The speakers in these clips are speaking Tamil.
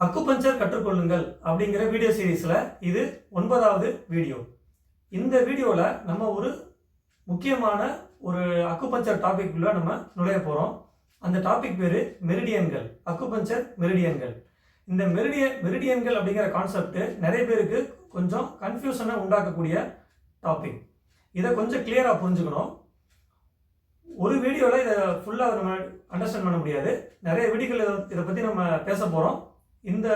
அக்குபஞ்சர் கற்றுக்கொள்ளுங்கள் அப்படிங்கிற வீடியோ சீரீஸில் இது ஒன்பதாவது வீடியோ இந்த வீடியோவில் நம்ம ஒரு முக்கியமான ஒரு அக்குபஞ்சர் டாபிக்குள்ளே நம்ம நுழைய போகிறோம் அந்த டாபிக் பேர் மெரிடியன்கள். அக்குபஞ்சர் மெரிடியன்கள். இந்த மெரிடிய மெரிடியன்கள் அப்படிங்கிற கான்செப்ட் நிறைய பேருக்கு கொஞ்சம் கன்ஃபியூஷனை உண்டாக்கக்கூடிய டாபிக் இதை கொஞ்சம் கிளியராக புரிஞ்சுக்கணும். ஒரு வீடியோவில் இதை ஃபுல்லாக நம்ம அண்டர்ஸ்டாண்ட் பண்ண முடியாது. நிறைய வீடியோக்கள் இதை- இதை பற்றி நம்ம பேச போகிறோம் இந்த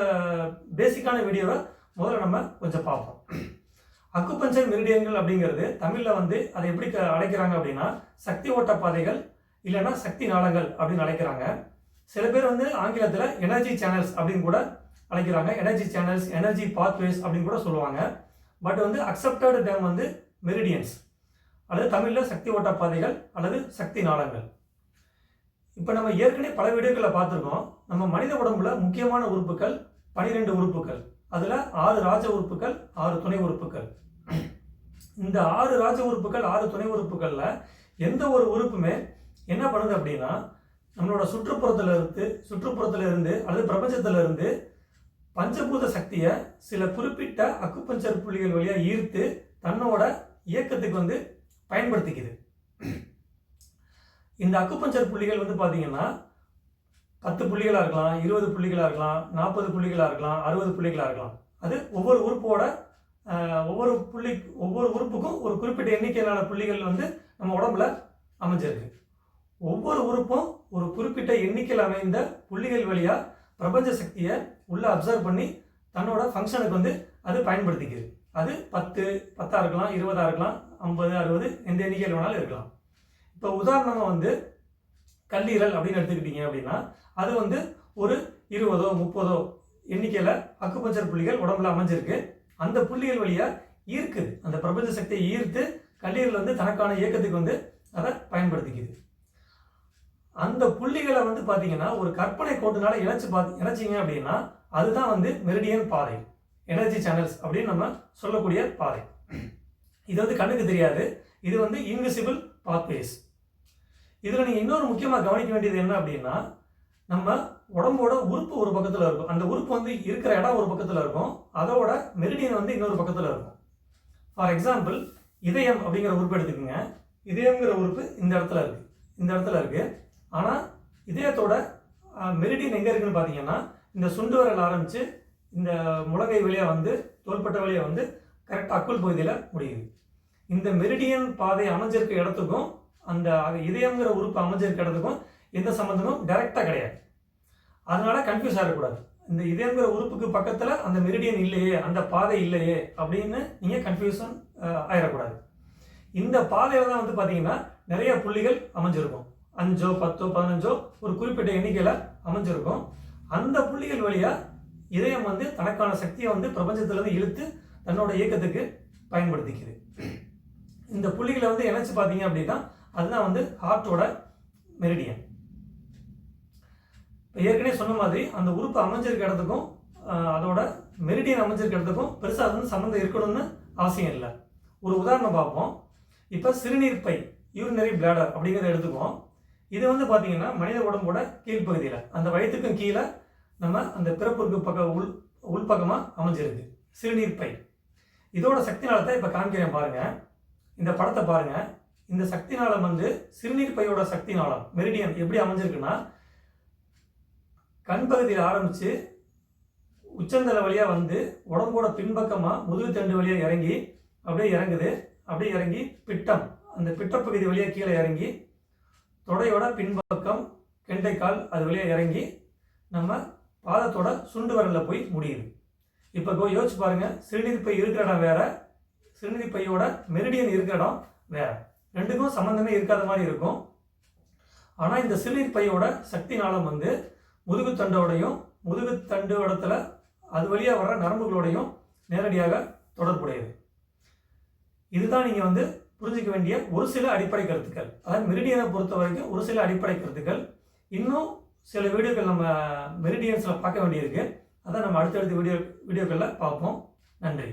பேசிக்கான வீடியோவை முதல்ல நம்ம கொஞ்சம் பார்ப்போம். அக்குப்பஞ்சர் மெரிடியன்கள் அப்படிங்கிறது தமிழில் வந்து அதை எப்படி க- அழைக்கிறாங்க அப்படின்னா சக்தி ஓட்ட பாதைகள் இல்லைன்னா சக்தி நாளங்கள் அப்படின்னு அழைக்கிறாங்க. சில பேர் வந்து ஆங்கிலத்தில் எனர்ஜி சேனல்ஸ் அப்படின்னு கூட அழைக்கிறாங்க. எனர்ஜி சேனல்ஸ் எனர்ஜி பாத்வேஸ் அப்படின்னு கூட சொல்லுவாங்க. பட் வந்து அக்செப்டட் டேம் வந்து மெரிடியன்ஸ் அல்லது தமிழில் சக்தி ஓட்ட பாதைகள் அல்லது சக்தி நாளங்கள். இப்போ நம்ம ஏற்கனவே பல வீடியோக்களை பார்த்துருக்கோம். நம்ம மனித உடம்புல முக்கியமான உறுப்புகள் பனிரெண்டு உறுப்புகள். அதில் ஆறு ராஜ உறுப்புகள் ஆறு துணை உறுப்புகள். இந்த ஆறு ராஜ உறுப்புகள் ஆறு துணை உறுப்புகளில் எந்த ஒரு உறுப்புமே என்ன பண்ணுது அப்படின்னா நம்மளோட சுற்றுப்புறத்தில் இருந்து சுற்றுப்புறத்தில் இருந்து அல்லது பிரபஞ்சத்தில் இருந்து பஞ்சபூத சக்தியை சில குறிப்பிட்ட அக்குப்பஞ்சர் புள்ளிகள் வழியாக ஈர்த்து தன்னோட இயக்கத்துக்கு வந்து பயன்படுத்திக்குது. இந்த அக்குப்பஞ்சர் புள்ளிகள் வந்து பார்த்தீங்கன்னா பத்து புள்ளிகளாக இருக்கலாம் இருபது புள்ளிகளாக இருக்கலாம் நாற்பது புள்ளிகளாக இருக்கலாம் அறுபது புள்ளிகளாக இருக்கலாம். அது ஒவ்வொரு உறுப்போட ஒவ்வொரு புள்ளி ஒவ்வொரு உறுப்புக்கும் ஒரு குறிப்பிட்ட எண்ணிக்கையிலான புள்ளிகள் வந்து நம்ம உடம்புல அமைஞ்சிருக்கு. ஒவ்வொரு உறுப்பும் ஒரு குறிப்பிட்ட எண்ணிக்கையில் அமைந்த புள்ளிகள் வழியாக பிரபஞ்ச சக்தியை உள்ளே அப்சர்வ் பண்ணி தன்னோட ஃபங்க்ஷனுக்கு வந்து அது பயன்படுத்திக்குது. அது பத்து பத்தாக இருக்கலாம் இருபதாக இருக்கலாம் ஐம்பது அறுபது எந்த எண்ணிக்கையில் வேணாலும் இருக்கலாம். இப்போ உதாரணமாக வந்து கல்லீரல் அப்படின்னு எடுத்துக்கிட்டீங்க அப்படின்னா அது வந்து ஒரு இருபதோ முப்பதோ எண்ணிக்கையில் அக்குபஞ்சர் புள்ளிகள் உடம்புல அமைஞ்சிருக்கு. அந்த புள்ளிகள் வழியாக ஈர்க்குது. அந்த பிரபஞ்ச சக்தியை ஈர்த்து கல்லீரல் வந்து தனக்கான இயக்கத்துக்கு வந்து அதை பயன்படுத்திக்குது. அந்த புள்ளிகளை வந்து பார்த்தீங்கன்னா ஒரு கற்பனை கோட்டுனால இணைச்சு பார்த்து இணைச்சிங்க அப்படின்னா அதுதான் வந்து மெரிடியன் பாதை. எனர்ஜி சேனல்ஸ் அப்படின்னு நம்ம சொல்லக்கூடிய பாதை. இது வந்து கண்ணுக்கு தெரியாது. இது வந்து இன்விசிபிள் பாத்வேஸ். இதில் நீங்கள் இன்னொரு முக்கியமாக கவனிக்க வேண்டியது என்ன அப்படின்னா நம்ம உடம்போட உறுப்பு ஒரு பக்கத்தில் இருக்கும். அந்த உறுப்பு வந்து இருக்கிற இடம் ஒரு பக்கத்தில் இருக்கும். அதோட மெரிடியன் வந்து இன்னொரு பக்கத்தில் இருக்கும். ஃபார் எக்ஸாம்பிள் இதயம் அப்படிங்கிற உறுப்பு எடுத்துக்கோங்க. இதயங்கிற உறுப்பு இந்த இடத்துல இருக்குது இந்த இடத்துல இருக்குது ஆனால் இதயத்தோட மெரிடியன் எங்கே இருக்குன்னு பார்த்தீங்கன்னா இந்த சுண்டு வரல் ஆரம்பித்து இந்த முழங்கை வழியாக வந்து தோள்பட்ட வழியாக வந்து கரெக்டாக அக்குள் பகுதியில் முடியுது. இந்த மெரிடியன் பாதை அமைஞ்சிருக்க இடத்துக்கும் அந்த இதயங்கிற இதயம்ங்கிற உறுப்பு அமைஞ்சிருக்க இடத்துக்கும் எந்த சம்மந்தமும் டைரெக்டாக கிடையாது. அதனால கன்ஃபியூஸ் ஆகக்கூடாது இந்த இதயங்கிற உறுப்புக்கு பக்கத்தில் அந்த மெரிடியன் இல்லையே அந்த பாதை இல்லையே அப்படின்னு நீங்கள் கன்ஃபியூஷன் ஆயிடக்கூடாது. இந்த பாதையில் தான் வந்து பார்த்தீங்கன்னா நிறைய புள்ளிகள் அமைஞ்சிருக்கும். அஞ்சோ பத்தோ பதினஞ்சோ ஒரு குறிப்பிட்ட எண்ணிக்கையில் அமைஞ்சிருக்கும். அந்த புள்ளிகள் வழியாக இதயம் வந்து தனக்கான சக்தியை வந்து பிரபஞ்சத்திலேருந்து இழுத்து தன்னோட இயக்கத்துக்கு பயன்படுத்திக்குது. இந்த புள்ளிகளை வந்து இணைச்சு பார்த்தீங்க அப்படின்னா அதுதான் வந்து ஹார்ட்டோட மெரிடியன். இப்போ ஏற்கனவே சொன்ன மாதிரி அந்த உறுப்பு அமைஞ்சிருக்க இடத்துக்கும் அதோட மெரிடியன் அமைஞ்சிருக்க இடத்துக்கும் பெருசாக அது வந்து சம்மந்தம் இருக்கணும்னு அவசியம் இல்லை. ஒரு உதாரணம் பார்ப்போம். இப்போ சிறுநீர் பை யூரினரி பிளாடர் அப்படிங்கிறத எடுத்துக்குவோம். இது வந்து பார்த்தீங்கன்னா மனித உடம்போட கீழ்ப்பகுதியில் அந்த வயிற்றுக்கும் கீழே நம்ம அந்த பிறப்புக்கு பக்கம் உள் உள்பக்கமாக அமைஞ்சிருக்கு. சிறுநீர் பை. இதோட சக்தி நலத்தை இப்போ காமிக்கிறேன் பாருங்கள் இந்த படத்தை பாருங்கள் இந்த சக்தி நாளம் வந்து சிறுநீர் பையோட சக்தி நாளம் மெரிடியன் எப்படி அமைஞ்சிருக்குன்னா கண் பகுதியில் ஆரம்பித்து உச்சந்தலை வழியாக வந்து உடம்போட பின்பக்கமாக முதுகுத்தண்டு வழியாக இறங்கி அப்படியே இறங்குது. அப்படியே இறங்கி பிட்டம் அந்த பிட்டப்பகுதி வழியாக கீழே இறங்கி தொடையோட பின்பக்கம் கெண்டைக்கால் அது வழியாக இறங்கி நம்ம பாதத்தோட சுண்டு வரலில் போய் முடியுது. இப்போ கோ யோசிச்சு பாருங்க சிறுநீர் பை இருக்கிற இடம் வேறு சிறுநீர் பையோட மெரிடியன் இருக்கிற இடம் வேற. ரெண்டுக்கும் சம்மந்தமே இருக்காத மாதிரி இருக்கும். ஆனால் இந்த சிறுநீர் பையோட சக்தி நாளம் வந்து முதுகுத்தண்டோடையும் முதுகுத்தண்டு இடத்துல அது வழியாக வர்ற நரம்புகளோடையும் நேரடியாக தொடர்புடையது. இதுதான் நீங்கள் வந்து புரிஞ்சிக்க வேண்டிய ஒரு சில அடிப்படை கருத்துக்கள். அதாவது மெரிடியனை பொறுத்த வரைக்கும் ஒரு சில அடிப்படை கருத்துக்கள். இன்னும் சில வீடியோக்கள் நம்ம மெரிடியன்ஸில் பார்க்க வேண்டியிருக்கு. அதை நம்ம அடுத்தடுத்த வீடியோ வீடியோக்களில் பார்ப்போம். நன்றி.